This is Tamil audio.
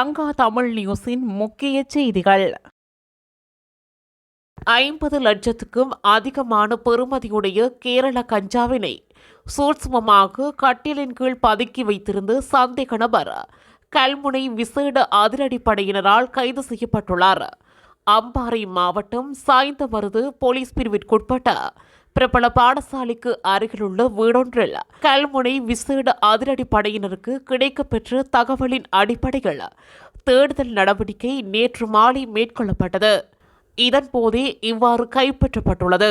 லங்கா தமிழ் நியூஸின் முக்கிய செய்திகள். ஐம்பது லட்சத்துக்கும் அதிகமான பெறுமதியுடைய கேரள கஞ்சாவினை சூட்சுமமாக கட்டிலின் கீழ் பதுக்கி வைத்திருந்து சந்தேக நபர் கல்முனை விசேட அதிரடிப்படையினரால் கைது செய்யப்பட்டுள்ளார். அம்பாறை மாவட்டம் சாய்ந்தமருது போலீஸ் பிரிவிற்குட்பட்ட பிரபல பாடசாலைக்கு அருகிலுள்ள வீடொன்றில் கல்முனை விசேட அதிரடிப்படையினருக்கு கிடைக்கப்பெற்ற தகவலின் அடிப்படையில் தேடுதல் நடவடிக்கை நேற்று மாலை மேற்கொள்ளப்பட்டது. இதன்போதே இவ்வாறு கைப்பற்றப்பட்டுள்ளது.